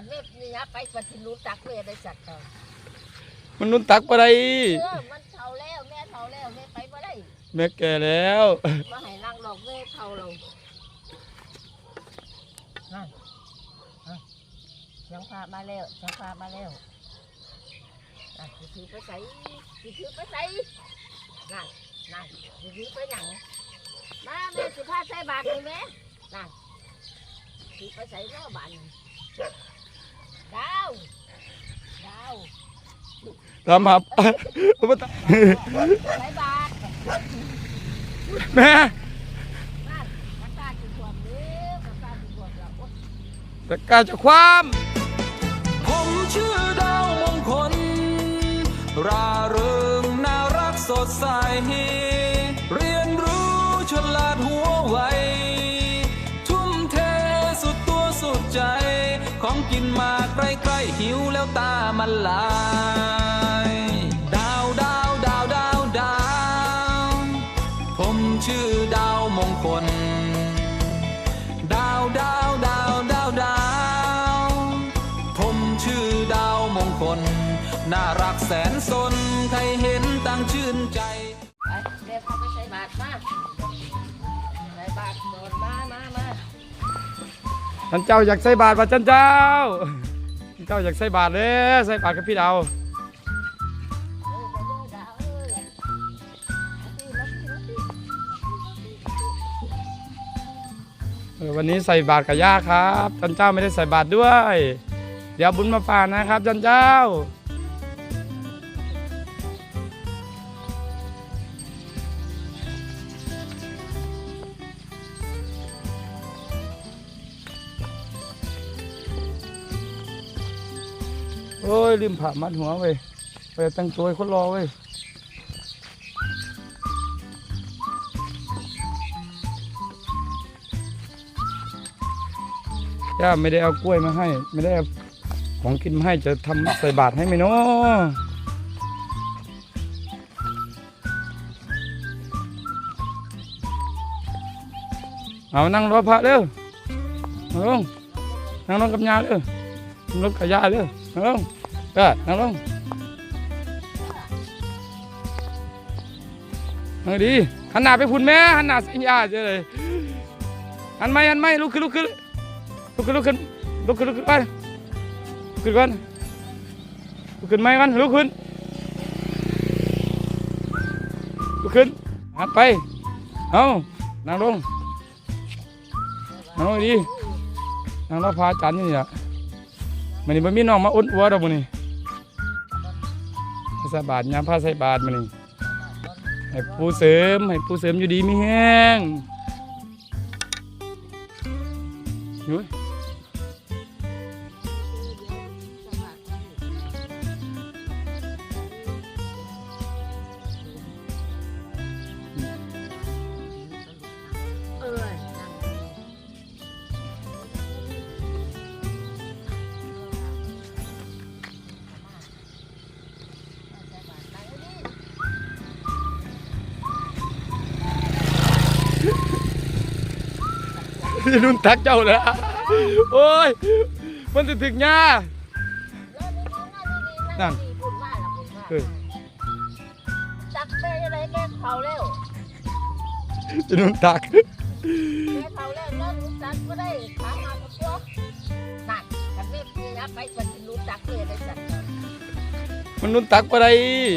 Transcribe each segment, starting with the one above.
คันเว็บนี่นะไปปฏิรูปตักเวได้สัตว์เขามันนุ่นตักบ่ได้เออมันเท่าแล้วแม่เท่าแล้วแม่ไปบ่ได้แม่แก่แล้วมาให้นั่งหลอกแม่เท่าเรานั่นอะยังพามาแล้วยังพามาแล้วนั่นสิถือไปใส่สิถือไปใส่นั่นนั่นสิถือไปหยังมาแม่สิพาใส่บาตรเลยแม่นั่นถือไปใส่เนาะบาตร ดาวดาวตามหาอุปตะใส่บาตรแม่นั่นกระตาจุดรวมเด้อกระตาจุดรวมแล้วโอ๊ยตะกร้าจะความผมชื่อดาวมงคล ราเริงน่ารักสดใส เรียนรู้ฉลาดหัวไว ใกล้ๆหิวแล้วตามันลายดาวดาวดาวดาวดาวผมชื่อดาวมงคล ดาวดาวดาวดาวดาวผมชื่อดาวมงคล น่ารักแสนสนใครเห็นต่างชื่นใจไปเรียกเขาไปใส่บาตรมาใส่บาตรโดนมามามาท่านเจ้าอยากใส่บาตรป่ะท่านเจ้า เจ้าอยากใส่บาทเลยใส่บาทกับพี่ดาววันนี้ใส่บาตรกับย่าครับจันเจ้าไม่ได้ใส่บาตรด้วย เดี๋ยวบุญมาฝากนะครับจันเจ้า ลืมผ่ามัดหัวเว้ยไปแต่งตัวให้คนรอเว้ยย่าไม่ได้เอากล้วยมาให้ ไม่ได้เอาของกินมาให้จะทำใส่บาตรให้ไหมเนาะเอานั่งรอพระเร็วนั่งลงนั่งลงกับยาเร็วนั่งลงกับยาเร็วนั่งลง เออนั่งลงนั่งดีหันหน้าไปพุ่นแม่หันหน้าสิยาเจอเลยหันไหมหันไหมลุกขึ้นลุกขึ้นลุกขึ้นลุกขึ้นลุกขึ้นลุกขึ้นไปลุกขึ้นก่อนลุกขึ้นไหมกันลุกขึ้นลุกขึ้นหันไปเอานั่งลงนั่งลงดีนั่งรอพระอาจารย์นี่แหละมันนี่บ่มีน้องมาอุ่นอัวดอกมื้อนี้ ภาษาบาทยามผ้าใส่บาทมานี่ให้ผู้เสริมให้ผู้เสริมอยู่ดีไม่แห้งยุ้ย นุ่นทักเจ้าแล้วโอ้ย มันสิถึกหญ้า นั่งเออจักแม่ยังไงแม่เผาแล้วจะนุ่นทัก แม่เผาแล้วแล้วรู้จักก็ได้ถามมากับตัวนั่นคันแม่ปีนะไปปฏิรูปตักเลยได้สัตว์เขามันนุ่นตักบ่ได้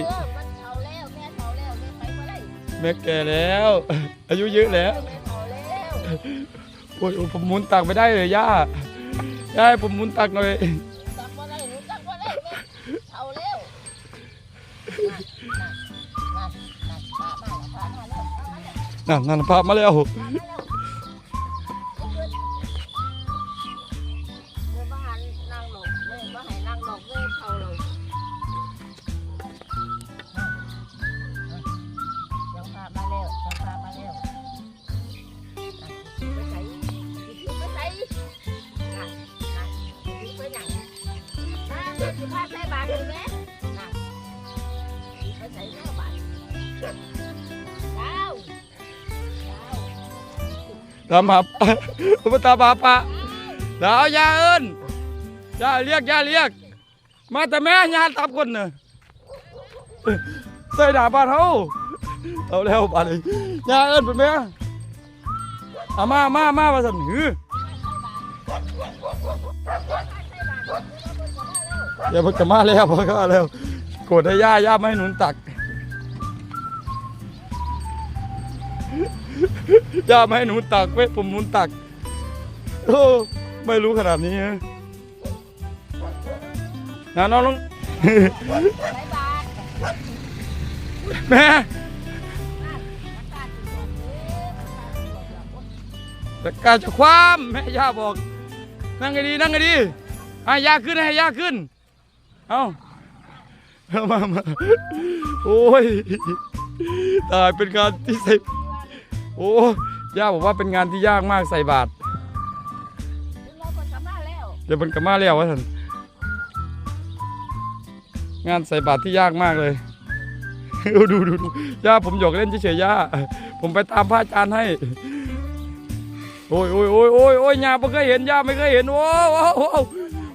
เออมันเผาแล้วแม่เผาแล้วแม่ไปบ่ได้แม่แก่แล้ว อายุเยอะแล้ว แม่เผาแล้วโอ้ยผมหมุนตักไม่ได้เลยย่าย่าให้ผมหมุนตักหน่อยจับบ่ได้รู้จักบ่ได้แม่เผาแล้วนั่นนั่นนั่นพามาแล้วพามาแล้วนั่นนั่นพามาแล้ว ตามหาอุปตาบาปะดาวยาเอิญยาเรียกยาเรียก มาแต่แม่ญาติตับคนเน่ะใส่ดาบ้านเฮาเอาแล้วบานี้ย่าเอิ้นเป็นแม่อามามามาว่าซั่นหืออย่าเพิ่งจะมาแล้วเพิ่งก็มาแล้วโกรธให้ย่าย่าไม่หนุนตัก ย่าไม่ให้หนุนตักเว้ยผมหนุนตักโอ้ไม่รู้ขนาดนี้นะนะน้องลงแม่แต่การจะคว้ามแม่ย่าบอก นั่งให้ดีนั่งให้ดีให้ย่าขึ้นให้ย่าขึ้น เอาเอามามาโอ้ยตายเป็นงานที่ใส่ โอ้ย่าบอกว่าเป็นงานที่ยากมากใส่บาตรเราก็กลับมาแล้วเดี๋ยวมันกลับมาแล้ววะท่านงานใส่บาตรที่ยากมากเลยดูดูดูดูย่าผมหยอกเล่นเฉยๆย่าผมไปตามพระอาจารย์ให้ โอ้ยโอ้ยโอ้ยโอ้ยโอ้ยย่าไม่เคยเห็นย่าไม่เคยเห็นโอ้โอ้โอ้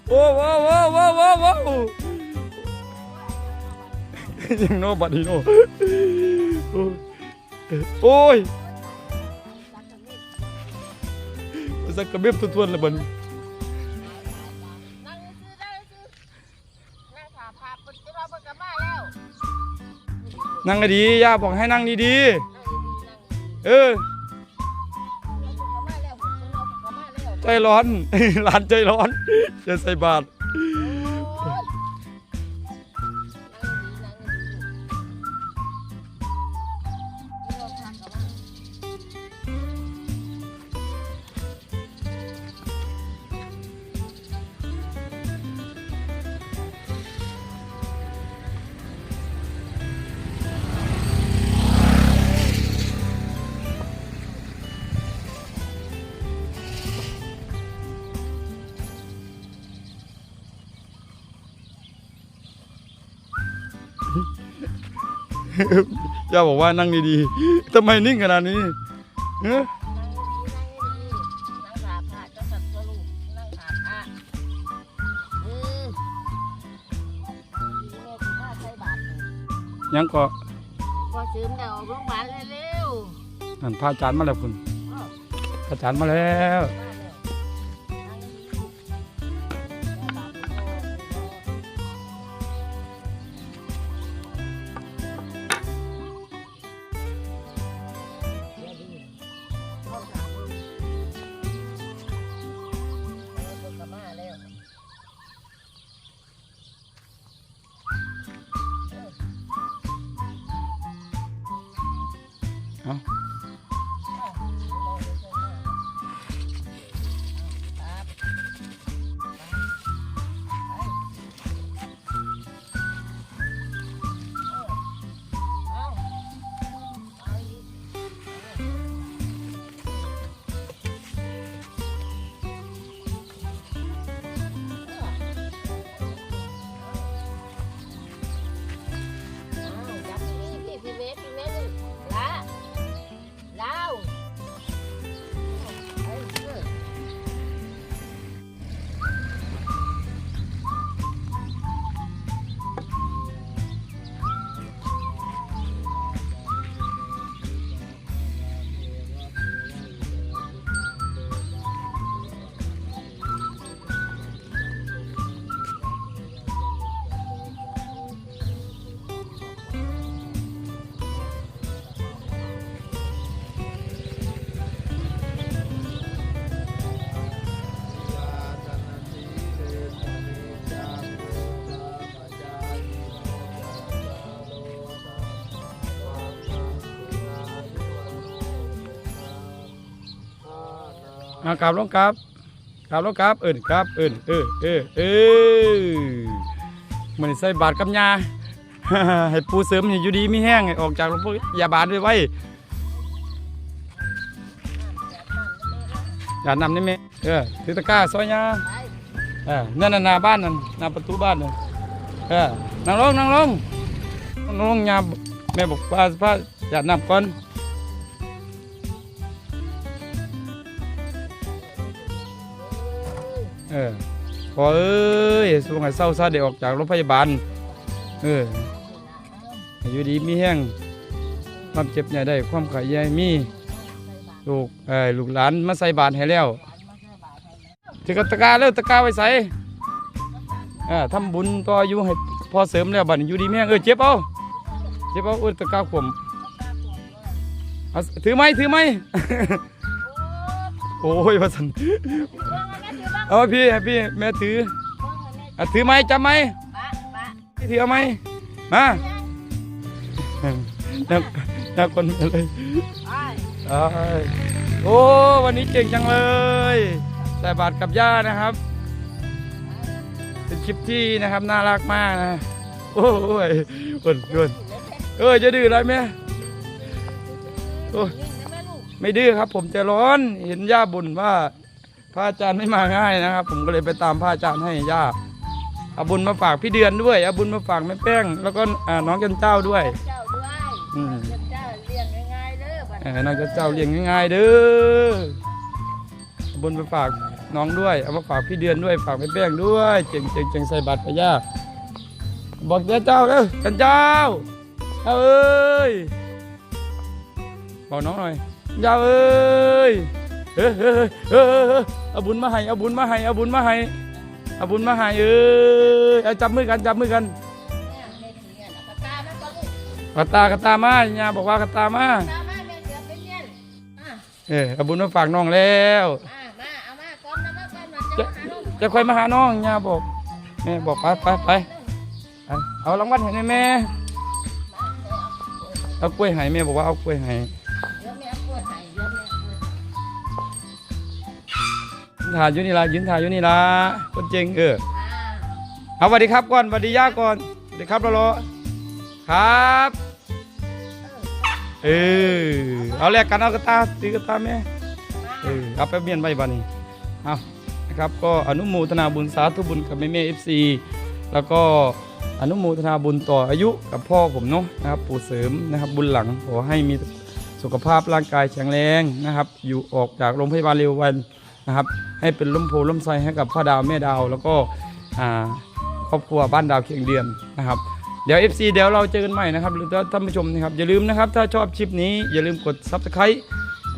โอ้โอ้โอ้โอ้โอ้โอ้โอ้ยังโนบัดนี้โนโอ้ย สักกระเบียบทุนๆเลยบัดนี้นั่งซื้อได้ซื้อนั่งขาพาปุ๊บเราก็กลับมาแล้วนั่งให้ดีย่าบอกให้นั่งดีๆเออใจร้อน หลานใจร้อนจะใส่บาตร ย่าบอกว่านั่งดีๆทำไมนิ่งขนาดนี้เฮ้ยยังก็ก็าบนั่นพราจานมาแล้วคุณผ่าจานมาแล้ว 啊。 เอากราบลงกราบกราบลงกราบเอินกราบเอินเออเออเออมันใส่บาตรกับยาให้ปูเสริมให้อยู่ดีไมีแห้งออกจากหลวงพ่อยาบาดไว้ไว้อย่านำนี่แม่เออถือตะกร้าซอยยาเออนั่นน่ะหน้าบ้านนั่นหน้าประตูบ้านนั่นเออนั่งลงนั่งลงนั่งลงยาแม่บอกว่าพระอย่านำก่อน ออพอเอ้ยสวงให้เศร้าซาได้ออกจากโรงพยาบาล เอออยู่ดีมีแห้งความเจ็บใหญ่ได้ความไข่ใหญ่มีลูกเอ้ลูกหลานมาใส่บาตรให้แล้วถือกตะกาแล้วตะกร้าไว้ใส่เอ่าทำบุญต่ออายุให้พอเสริมแล้วบัดนี้อยู่ดีมีแห้งเออเจ็บเอาเจ็บเอาเออตะกร้าขวมเอาถือไหมถือไหมโอ้ยว่าสัน เอาพี่ให้พี่แม่ถืออะถือไหมจำไหมปะปะพี่ถือเอาไหมมานักนักคนอะไรไอ้อ้ายโอ้วันนี้เก่งจังเลยใส่บาตรกับย่านะครับ เป็นคลิปที่นะครับน่ารักมากนะโอ้ยอ้วนอ้วนเออจะดื้ออะไรไหมโอ้ยไม่ดื้อครับ ผมใจร้อนเห็นย่าบ่นว่า พระอาจารย์ไม่มาง่ายนะครับ ผมก็เลยไปตามพระอาจารย์ให้ย่าเอาบุญมาฝากพี่เดือนด้วยเอาบุญมาฝากแม่แป้ง แล้วก็อ่าน้องจันเจ้าด้วย เจ้าด้วยอืม เจ้าเลี้ยงง่ายๆเด้อบัดเออน้องจันเจ้าเลี้ยงง่ายๆเด้อเอาบุญมาฝากน้องด้วยเอามาฝากพี่เดือนด้วยฝากแม่แป้งด้วยเจ๋งเจ๋งเจ๋งใส่บาตรไปย่าบอกจันเจ้าเด้อจันเจ้าเอาเอ้ยบอกน้องหน่อยจันเจ้าเอ้ย เออเออเออเออเออเอาบุญมาให้เอาบุญมาให้เอาบุญมาให้เอาบุญมาให้เอ้ยเอาจับมือกันจับมือกันเนี่ยในเสียน่ะกระตาแม่ก็ลูกกระตากระตามาญาบอกว่ากระตามาตามาแม่เสือเป็นเงี้ยอะเออเอาบุญมาฝากน้องแล้วมามาเอามาก่อนนะมาก่อนมาจะจะมาหาลูกจะค่อยมาหาน้องญาบอกแม่บอกไปไปไปไปเอารางวัลให้แม่เอากล้วยให้แม่บอกว่าเอากล้วยให้ ถ่ายอยู่นี่ละยืนถ่ายอยู่นี่ละคนเจงเอออ่าเอาสวัสดีครับก่อนสวัสดีย่าก่อนสวัสดีครับรอรอครับเออเอาแลกกันเอากระตาตีกระตาแม่เออเอาไปเมียนไปบ้านี้เอานะครับก็อนุโมทนาบุญสาธุบุญกับแม่แม่เอฟซีแล้วก็อนุโมทนาบุญต่ออายุกับพ่อผมเนาะนะครับปู่เสริมนะครับบุญหลังขอให้มีสุขภาพร่างกายแข็งแรงนะครับ อยู่ออกจากโรงพยาบาลเร็ววัน นะครับ ให้เป็นล้มโพล้มไส้ให้กับพ่อดาวแม่ดาว แล้วก็ครอบครัวบ้านดาวเคียงเดือนนะครับเดี๋ยว FC เดี๋ยวเราเจอกันใหม่นะครับหรือท่านผู้ชมนะครับอย่าลืมนะครับ ถ้าชอบคลิปนี้อย่าลืมกด Subscribe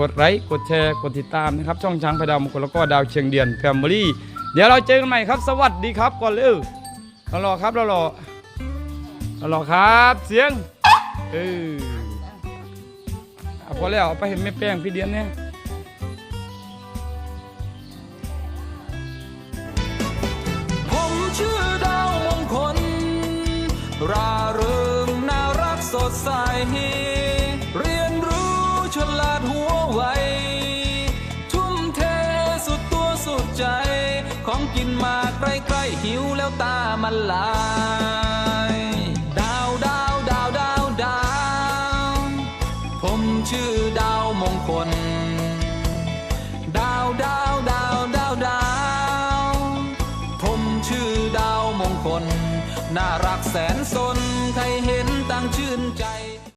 กดไลค์กดแชร์กดติดตามนะครับ ช่องช้างพดาวมงคลแล้วก็ดาวเชียงเดียนแฟมิลี่เดี๋ยวเราเจอกันใหม่ครับ สวัสดีครับก่อนเร็วเรารอครับเรารอเรารอครับเสียงเออพอแล้วเอาไปเห็นแม่แป้งพี่เดียนเนี่ย ราเริงน่ารักสดใส เรียนรู้ฉลาดหัวไว ทุ่มเทสุดตัวสุดใจ ของกินมาใกล้ๆหิวแล้วตามันลาย